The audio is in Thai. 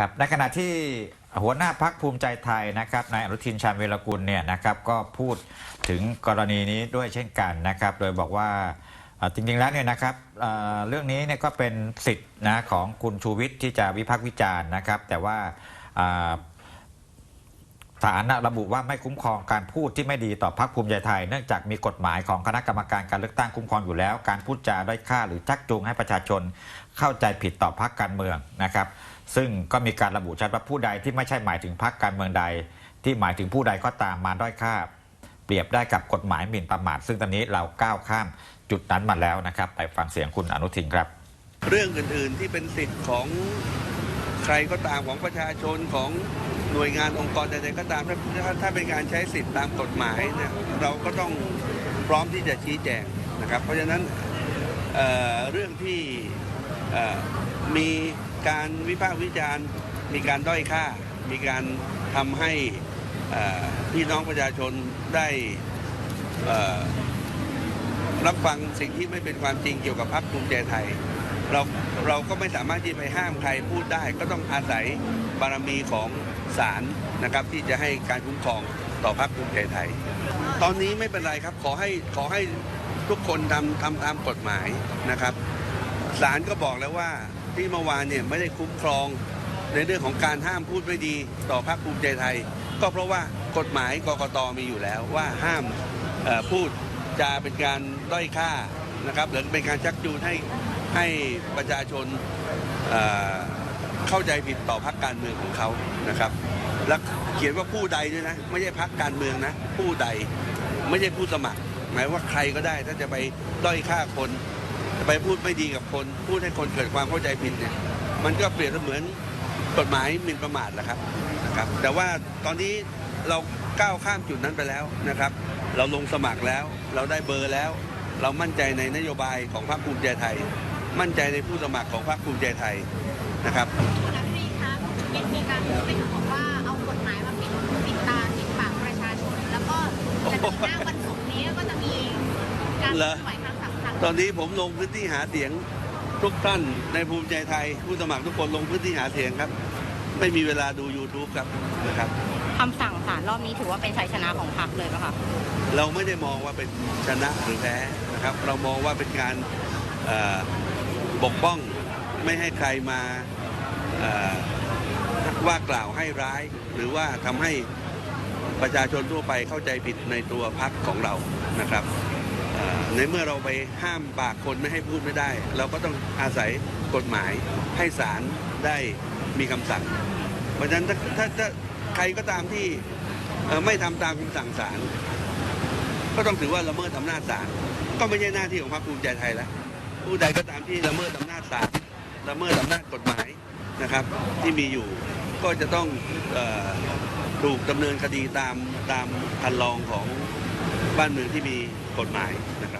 ครับในขณะที่หัวหน้าพักภูมิใจไทยนะครับนายอนุทินชาญเวรกุลเนี่ยนะครับก็พูดถึงกรณีนี้ด้วยเช่นกันนะครับ โดยบอกว่าจริงๆแล้วเนี่ยนะครับเรื่องนี้เนี่ยก็เป็นสิทธิ์นะของคุณชูวิทย์ที่จะวิพากษ์วิจารณ์นะครับ แต่ว่า ศาลน่ะระบุว่าไม่คุ้มครองการพูดที่ไม่ดีต่อพรรคภูมิใจไทย เนื่องจากมีกฎหมายของคณะกรรมการการเลือกตั้งคุ้มครองอยู่แล้ว การพูดจาด้อยค่าหรือชักจูงให้ประชาชน เข้าใจผิดต่อพรรคการเมืองนะครับ ซึ่งก็มีการระบุชัดว่าผู้ใดที่ไม่ใช่หมายถึงพรรคการเมืองใด ที่หมายถึงผู้ใดก็ตามมาด้อยค่า เปรียบได้กับกฎหมายหมิ่นประมาทซึ่งตอนนี้เราก้าวข้ามจุดนั้นมาแล้วนะครับไปฟังเสียงคุณอนุทินครับ เรื่องอื่นๆที่เป็นสิทธิ์ของใครก็ตามของประชาชนของ หน่วยงานองค์กรใดๆก็ตามถ้าถ้าเป็นการใช้สิทธิ์ตามกฎหมายเนี่ยเราก็ต้องพร้อมที่จะชี้แจงนะครับ เพราะฉะนั้นเเรื่องที่มีการวิพากษ์วิจารณ์ มีการด้อยค่า มีการทำให้พี่น้องประชาชนได้รับฟังสิ่งที่ไม่เป็นความจริงเกี่ยวกับพรรคภูมิใจไทยเราเราก็ไม่สามารถที่ไปห้ามใครพูดได้ ก็ต้องอาศัยบารมีของ ศาลนะครับที่จะให้การคุ้มครองต่อพรรคภูมิใจไทย ตอนนี้ไม่เป็นไรครับขอให้ขอให้ทุกคนทำทำตามกฎหมายนะครับศาลก็บอกแล้วว่าที่เมื่อวานเนี่ยไม่ได้คุ้มครองในเรื่องของการห้ามพูดไม่ดีต่อพรรคภูมิใจไทย ก็เพราะว่ากฎหมายกกตมีอยู่แล้วว่าห้ามพูดจาเป็นการด้อยค่านะครับหรือเป็นการชักจูงให้ให้ประชาชน เข้าใจผิดต่อพรรคการเมืองของเขานะครับแล้วเขียนว่าผู้ใดด้วยนะ ไม่ใช่พรรคการเมืองนะ ผู้ใดไม่ใช่ผู้สมัคร หมายว่าใครก็ได้ถ้าจะไปด้อยค่าคนไปพูดไม่ดีกับคน พูดให้คนเกิดความเข้าใจผิดเนี่ย มันก็เปรียบเสมือนกฎหมายหมิ่นประมาทแหละครับนะครับ แต่ว่าตอนนี้เราก้าวข้ามจุดนั้นไปแล้วนะครับ เราลงสมัครแล้ว เราได้เบอร์แล้ว เรามั่นใจในนโยบายของพรรคภูมิใจไทย มั่นใจในผู้สมัครของพรรคภูมิใจไทย นะครับคุณอภิรีคะเห็นมีการพูดไปถึงบอกว่าเอากฎหมายมาปิดปิดตาปิดปากประชาชนแล้วก็จะถึงหน้าวันศุกร์นี้ก็จะมีการเคลื่อนไหวครั้งสำคัญตอนนี้ผมลงพื้นที่หาเสียงทุกท่านในภูมิใจไทย ผู้สมัครทุกคนลงพื้นที่หาเสียงครับ ไม่มีเวลาดู YouTube ครับนะครับคำสั่งศาลรอบนี้ถือว่าเป็นชัยชนะของพรรคเลยป่ะคะเราไม่ได้มองว่าเป็นชนะหรือแพ้นะครับ เรามองว่าเป็นการเอ่อปกป้อง ไม่ให้ใครมาว่ากล่าวให้ร้าย หรือว่าทำให้ประชาชนทั่วไปเข้าใจผิดในตัวพรรคของเรานะครับในเมื่อเราไปห้ามปากคนไม่ให้พูดไม่ได้ เราก็ต้องอาศัยกฎหมายให้ศาลได้มีคำสั่ง เพราะฉะนั้นถ้าถ้าถ้าใครก็ตามที่ไม่ทำตามคำสั่งศาลก็ต้องถือว่าละเมิดอำนาจศาลก็ไม่ใช่หน้าที่ของพรรคภูมิใจไทยแล้วผู้ใดก็ตามที่ละเมิดอำนาจศาล ละเมิดอำนาจกฎหมายนะครับ ที่มีอยู่ก็จะต้องถูกดำเนินคดีตามตามคันลองของบ้านเมืองที่มีกฎหมายนะครับ